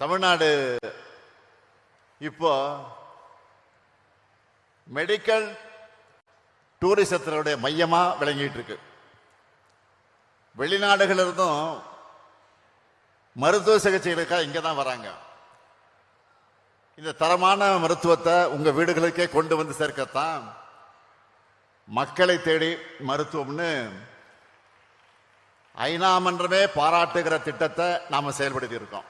தமிழ்நாடு இப்போ மெடிக்கல் டூரிசத்தினுடைய மையமாக விளங்கிட்டு இருக்கு வெளிநாடுகள் இருந்தும் மருத்துவ சிகிச்சைகளுக்காக இங்கே தான் வராங்க. இந்த தரமான மருத்துவத்தை உங்கள் வீடுகளுக்கே கொண்டு வந்து சேர்க்கத்தான் மக்களை தேடி மருத்துவம்னு ஐநா மன்றமே பாராட்டுகிற திட்டத்தை நாம் செயல்படுத்தி இருக்கோம்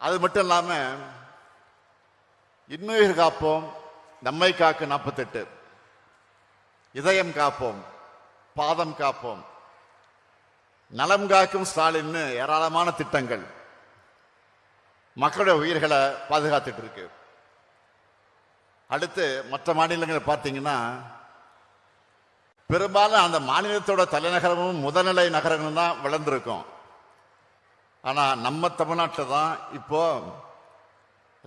அது மட்டும் இல்லாம இன்னுயிர் காப்போம். நம்மை காக்க நாற்பத்தெட்டு இதயம் காப்போம். பாதம் காப்போம். நலம் காக்கும் ஸ்டாலின்னு ஏராளமான திட்டங்கள். மக்களுடைய உயிர்களை பாதுகாத்துட்டு இருக்கு. அடுத்து மற்ற மாநிலங்களை பார்த்தீங்கன்னா பெரும்பாலும் அந்த மாநிலத்தோட தலைநகரமும் முதல்நிலை நகரங்களும் தான் வளர்ந்துருக்கும். ஆனால் நம்ம தமிழ்நாட்டில் தான் இப்போ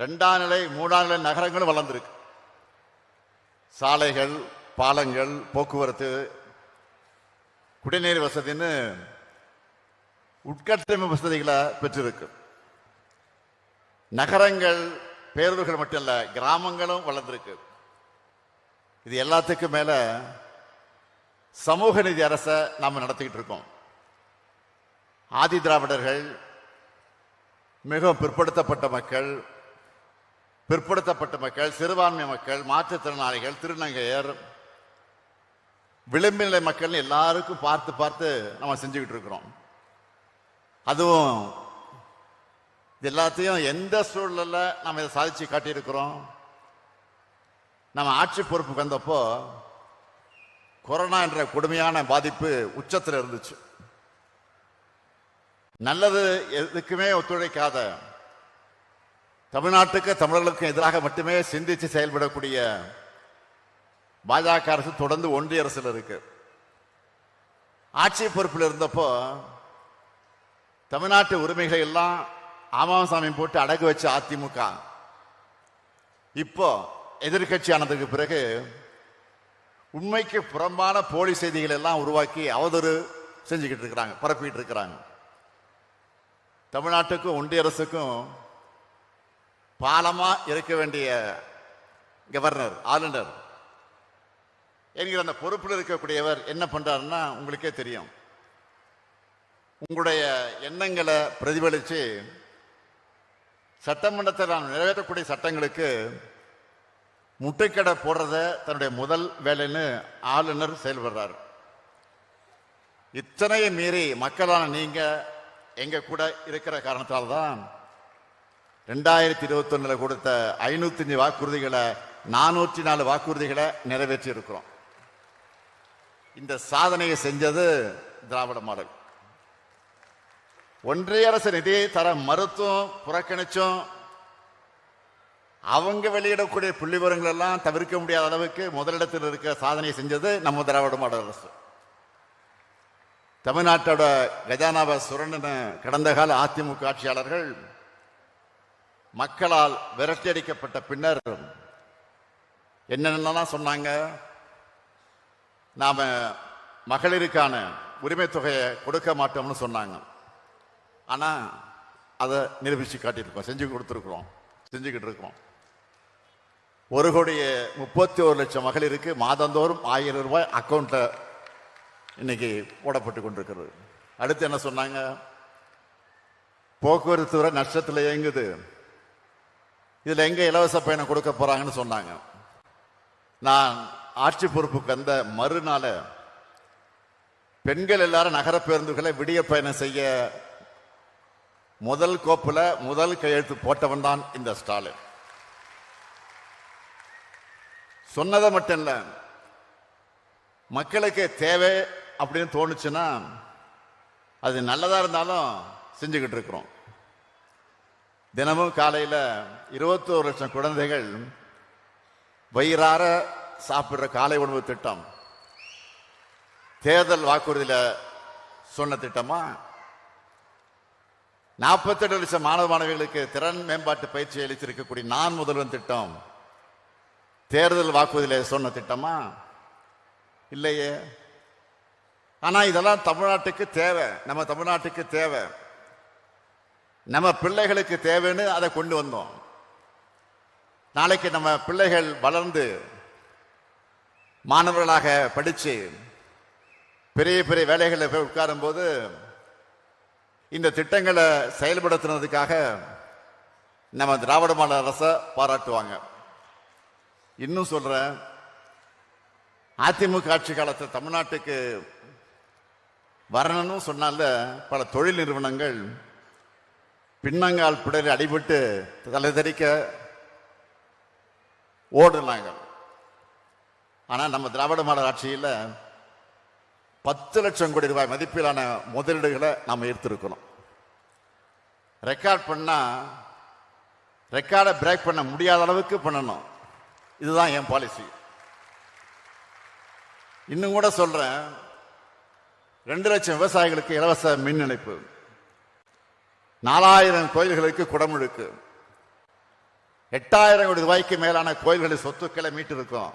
ரெண்டாம் நிலை மூணாம் நிலை நகரங்களும் வளர்ந்துருக்கு. சாலைகள் பாலங்கள் போக்குவரத்து குடிநீர் வசதின்னு உட்கட்டமைப்பு வசதிகளை பெற்றிருக்கு. நகரங்கள் பேரூர்கள் மட்டும் இல்லை கிராமங்களும் வளர்ந்துருக்கு. இது எல்லாத்துக்கும் மேலே சமூக நீதி அரசை நாம் நடத்திக்கிட்டு இருக்கோம். ஆதி திராவிடர்கள் மிகவும் பிற்படுத்தப்பட்ட மக்கள் பிற்படுத்தப்பட்ட மக்கள் சிறுபான்மை மக்கள் மாற்றுத்திறனாளிகள் திருநங்கையர் விளிம்பு நிலை மக்கள் எல்லாருக்கும் பார்த்து பார்த்து நம்ம செஞ்சுக்கிட்டு இருக்கிறோம். அதுவும் இது எல்லாத்தையும் எந்த சூழலில் நம்ம இதை சாதிச்சு காட்டியிருக்கிறோம்? நம்ம ஆட்சி பொறுப்புக்கு வந்தப்போ கொரோனா என்ற கொடுமையான பாதிப்பு உச்சத்தில் இருந்துச்சு. நல்லது எதுக்குமே ஒத்துழைக்காத. தமிழ்நாட்டுக்கு தமிழர்களுக்கும் எதிராக மட்டுமே சிந்தித்து செயல்படக்கூடிய பாஜக அரசு தொடர்ந்து ஒன்றிய அரசில் இருக்கு. ஆட்சி பொறுப்பில் இருந்தப்போ தமிழ்நாட்டு உரிமைகளை எல்லாம் ஆமாசாமி போட்டு அடகு வச்ச அதிமுக. இப்போ எதிர்க்கட்சி ஆனதுக்கு பிறகு உண்மைக்கு புறம்பான போலி செய்திகள் எல்லாம் உருவாக்கி அவதூறு செஞ்சுக்கிட்டு இருக்கிறாங்க பரப்பிட்டு இருக்கிறாங்க. தமிழ்நாட்டுக்கும் ஒன்றிய அரசுக்கும் பாலமாக இருக்க வேண்டிய கவர்னர் ஆளுநர் என்கிற அந்த பொறுப்பில் இருக்கக்கூடியவர் என்ன பண்ணுறாருன்னா உங்களுக்கே தெரியும். உங்களுடைய எண்ணங்களை பிரதிபலித்து சட்டமன்றத்தில் நாம் நிறைவேற்றக்கூடிய சட்டங்களுக்கு முட்டைக்கடை போடுறத தன்னுடைய முதல் வேலைன்னு ஆளுநர் செயல்படுறார். இத்தனையை மீறி மக்களான நீங்கள் எங்க கூட இருக்கிற காரணத்தால் தான் ரெண்டாயிரத்தி இருபத்தொன்னில் கொடுத்த ஐநூத்தஞ்சு வாக்குறுதிகளை நானூற்றி நாலு வாக்குறுதிகளை நிறைவேற்றி இருக்கிறோம் இந்த சாதனையை செஞ்சது திராவிட மாடல். ஒன்றிய அரசு நிதியை தர மறுத்தும் புறக்கணிச்சும் அவங்க வெளியிடக்கூடிய புள்ளி விவரங்கள் எல்லாம் தவிர்க்க முடியாத அளவுக்கு முதலிடத்தில் இருக்க சாதனையை செஞ்சது நம்ம திராவிட மாடல் அரசு. தமிழ்நாட்டோட கஜானாவை சுரண்டின கடந்த கால அதிமுக ஆட்சியாளர்கள் மக்களால் விரட்டியடிக்கப்பட்ட பின்னர் என்னென்னலாம் சொன்னாங்க? நாம் மகளிருக்கான உரிமை தொகையை கொடுக்க மாட்டோம்னு சொன்னாங்க. ஆனால் அதை நிரூபித்து காட்டியிருக்கோம் செஞ்சு கொடுத்துருக்குறோம் செஞ்சுக்கிட்டு இருக்கிறோம். ஒரு கோடியே முப்பத்தி ஒரு லட்சம் மகளிருக்கு மாதந்தோறும் ஆயிரம் ரூபாய் அக்கௌண்ட்டில் இன்னைக்கு போடப்பட்டு கொண்டிருக்கிறது. அடுத்து என்ன சொன்னாங்க? போக்குவரத்து துறை நஷ்டத்தில் இயங்குது. இதில் எங்கே இலவச பயணம் கொடுக்க போகிறாங்கன்னு சொன்னாங்க. நான் ஆட்சி பொறுப்புக்கு வந்த மறுநாள் பெண்கள் எல்லாரும் நகர பேருந்துகளை விடிய பயணம் செய்ய முதல் கோப்பில் முதல் கையெழுத்து போட்டவன் தான் இந்த ஸ்டாலின். சொன்னதை மட்டும் இல்லை மக்களுக்கு தேவை அப்படின்னு தோணுச்சுன்னா அது நல்லதாக இருந்தாலும் செஞ்சுக்கிட்டு இருக்கிறோம். தினமும் காலையில் இருபத்தோரு லட்சம் குழந்தைகள் வயிறார சாப்பிட்ற காலை உணவு திட்டம். தேர்தல் வாக்குறுதியில் சொன்ன திட்டமா நாற்பத்தெட்டு லட்சம் மாணவ மாணவிகளுக்கு திறன் மேம்பாட்டு பயிற்சி அளித்திருக்கக்கூடிய நான் முதல்வன் திட்டம் தேர்தல் வாக்குறுதியில் சொன்ன திட்டமா? இல்லையே. ஆனால் இதெல்லாம் தமிழ்நாட்டுக்கு தேவை. நம்ம தமிழ்நாட்டுக்கு தேவை. நம்ம பிள்ளைகளுக்கு தேவைன்னு அதை கொண்டு வந்தோம். நாளைக்கு நம்ம பிள்ளைகள் வளர்ந்து மாணவர்களாக படித்து பெரிய பெரிய வேலைகளில் போய் உட்காரும்போது இந்த திட்டங்களை செயல்படுத்துனதுக்காக நம்ம திராவிட மாநில அரசை பாராட்டுவாங்க. இன்னும் சொல்கிறேன் அதிமுக ஆட்சி காலத்தில் தமிழ்நாட்டுக்கு வரணும்னு சொன்னால பல தொழில் நிறுவனங்கள் பின்னங்கால் பிடரி அடிபட்டு தலை தெறிக்க ஓடுனாங்க. ஆனால் நம்ம திராவிட மாடல் ஆட்சியில் பத்து லட்சம் கோடி ரூபாய் மதிப்பிலான முதலீடுகளை நாம் ஈர்த்திருக்கிறோம். ரெக்கார்ட் பண்ணால் ரெக்கார்டை பிரேக் பண்ண முடியாத அளவுக்கு பண்ணணும். இதுதான் என் பாலிசி இன்னும் கூட சொல்கிறேன் ரெண்டு லட்சம் விவசாயிகளுக்கு இலவச மின் இணைப்பு. நாலாயிரம் கோயில்களுக்கு குடமுழுக்கு. எட்டாயிரம் கோடி ரூபாய்க்கு மேலான கோயில்களின் சொத்துக்களை மீட்டிருக்கோம்.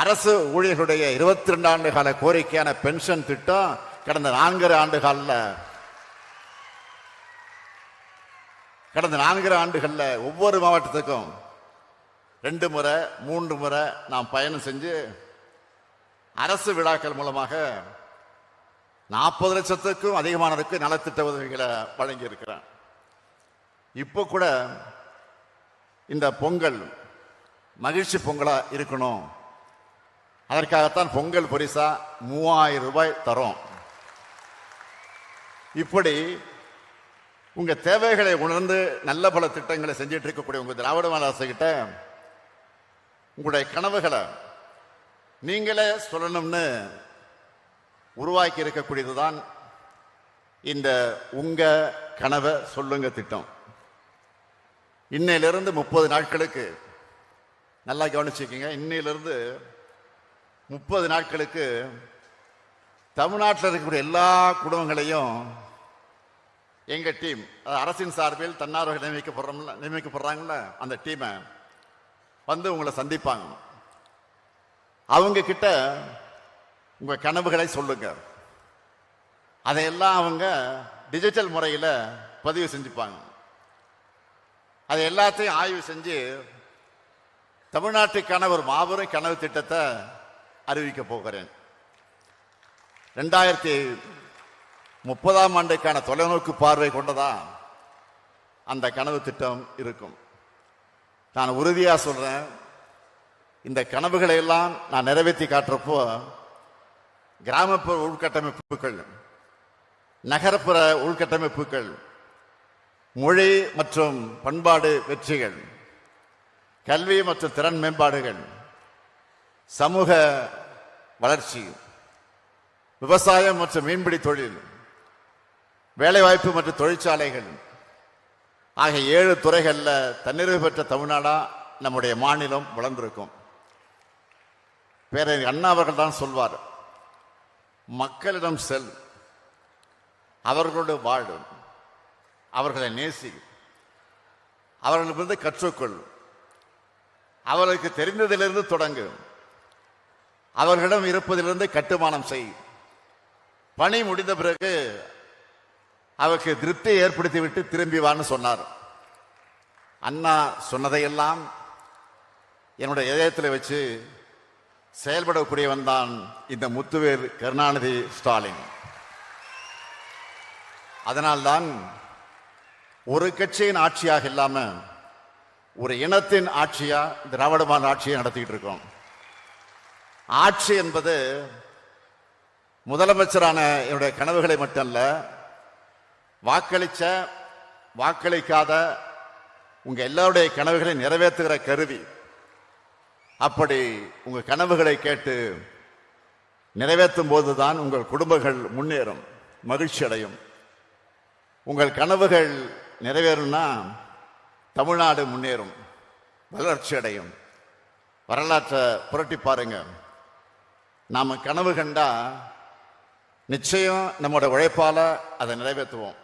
அரசு ஊழியர்களுடைய இருபத்தி ரெண்டு ஆண்டு கால கோரிக்கையான பென்ஷன் திட்டம் கடந்த நான்கரை ஆண்டு காலில் கடந்த நான்கரை ஆண்டுகளில் ஒவ்வொரு மாவட்டத்துக்கும் ரெண்டு முறை மூன்று முறை நாம் பயணம் செஞ்சு அரசு விழாக்கள் மூலமாக நாற்பது லட்சத்துக்கும் அதிகமானதுக்கு நலத்திட்ட உதவிகளை வழங்கி இருக்கிறேன் இப்போ கூட இந்த பொங்கல் மகிழ்ச்சி பொங்கலாக இருக்கணும். அதற்காகத்தான் பொங்கல் பரிசா மூவாயிரம் ரூபாய் தரும். இப்படி உங்கள் தேவைகளை உணர்ந்து நல்ல பல திட்டங்களை செஞ்சிட்டு இருக்கக்கூடிய உங்கள் திராவிட மாநில அரசுகிட்ட உங்களுடைய கனவுகளை நீங்களே சொல்லணும்னு உருவாக்கி இருக்கக்கூடியது தான் இந்த உங்க கனவை சொல்லுங்க திட்டம். இன்னையிலிருந்து முப்பது நாட்களுக்கு நல்லா கவனிச்சுக்கங்க இன்னையிலிருந்து முப்பது நாட்களுக்கு தமிழ்நாட்டில் இருக்கக்கூடிய எல்லா குடும்பங்களையும் எங்கள் டீம் அரசின் சார்பில் தன்னார்வர்கள் நியமிக்கப்படுறோம்ல நியமிக்கப்படுறாங்கள அந்த டீமை வந்து உங்களை சந்திப்பாங்க. அவங்க கிட்ட உங்கள் கனவுகளை சொல்லுங்க. அதையெல்லாம் அவங்க டிஜிட்டல் முறையில் பதிவு செஞ்சுப்பாங்க. அதை எல்லாத்தையும் ஆய்வு செஞ்சு தமிழ்நாட்டுக்கான ஒரு மாபெரும் கனவு திட்டத்தை அறிவிக்க போகிறேன். ரெண்டாயிரத்தி முப்பதாம் ஆண்டுக்கான தொலைநோக்கு பார்வை கொண்டதா அந்த கனவு திட்டம் இருக்கும். நான் உறுதியாக சொல்கிறேன் இந்த கனவுகளை எல்லாம் நான் நிறைவேற்றி காட்டுறப்போ கிராமப்புற உள்கட்டமைப்புகள் நகரப்புற உள்கட்டமைப்புகள் மொழி மற்றும் பண்பாடு வெற்றிகள் கல்வி மற்றும் திறன் மேம்பாடுகள் சமூக வளர்ச்சி விவசாயம் மற்றும் மீன்பிடி தொழில் வேலைவாய்ப்பு மற்றும் தொழிற்சாலைகள் ஆகிய ஏழு துறைகளில் தன்னிறைவு பெற்ற தமிழ்நாடா நம்முடைய மாநிலம் வளர்ந்திருக்கும். பேரறிஞர் அண்ணா அவர்கள் தான் சொல்வார். மக்களிடம் செல். அவர்களோடு வாழ். அவர்களை நேசி. அவர்களிடமிருந்து கற்றுக்கொள். அவர்களுக்கு தெரிந்ததிலிருந்து தொடங்கு. அவர்களிடம் இருப்பதிலிருந்து கட்டுமானம் செய். பணி முடிந்த பிறகு அவருக்கு திருப்தியை ஏற்படுத்திவிட்டு திரும்பி வான்னு சொன்னார். அண்ணா சொன்னதையெல்லாம் என்னுடைய இதயத்தில் வச்சு செயல்படக்கூடியவன் தான் இந்த முத்துவேர் கருணாநிதி ஸ்டாலின். அதனால்தான் ஒரு கட்சியின் ஆட்சியாக இல்லாம ஒரு இனத்தின் ஆட்சியா திராவிட ஆட்சியை நடத்திக்கிட்டு இருக்கோம். ஆட்சி என்பது முதலமைச்சரான என்னுடைய கனவுகளை மட்டுமல்ல வாக்களிச்ச வாக்களிக்காத உங்க எல்லாருடைய கனவுகளை நிறைவேற்றுகிற கருவி. அப்படி உங்கள் கனவுகளை கேட்டு நிறைவேற்றும் போதுதான் உங்கள் குடும்பங்கள் முன்னேறும் மகிழ்ச்சி அடையும் உங்கள் கனவுகள் நிறைவேறும்னா தமிழ்நாடு முன்னேறும் வளர்ச்சி அடையும் வரலாற்றை புரட்டி பாருங்க. நாம் கனவு கண்டா நிச்சயம் நம்மோட உழைப்பால் அதை நிறைவேற்றுவோம்.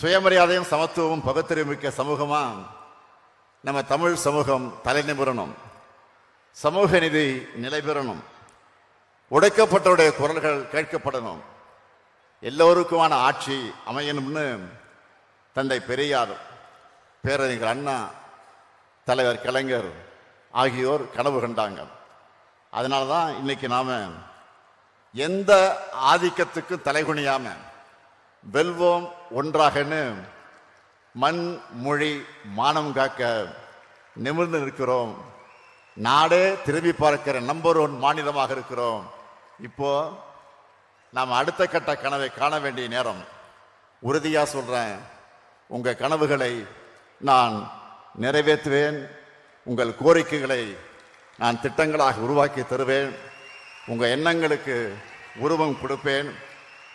சுயமரியாதையும் சமத்துவமும் பகுத்தறிவு மிக்க சமூகமாக நம்ம தமிழ் சமூகம் தலை சமூக நிதி நிலை பெறணும் உடைக்கப்பட்டவருடைய குரல்கள் கேட்கப்படணும். எல்லோருக்குமான ஆட்சி அமையணும்னு தந்தை பெரியார் பேரறிஞர் அண்ணா தலைவர் கலைஞர் ஆகியோர் கனவு கண்டாங்க. அதனால தான் இன்னைக்கு நாம் எந்த ஆதிக்கத்துக்கும் தலைகுனியாம வெல்வோம் ஒன்றாகன்னு மண் மொழி மானம் காக்க நிமிர்ந்து நிற்கிறோம். நாடே திரும்பி பார்க்கிற நம்பர் ஒன் மாநிலமாக இருக்கிறோம். இப்போ நாம் அடுத்த கட்ட கனவை காண வேண்டிய நேரம். உறுதியாக சொல்கிறேன் உங்கள் கனவுகளை நான் நிறைவேற்றுவேன். உங்கள் கோரிக்கைகளை நான் திட்டங்களாக உருவாக்கி தருவேன். உங்கள் எண்ணங்களுக்கு உருவம் கொடுப்பேன்.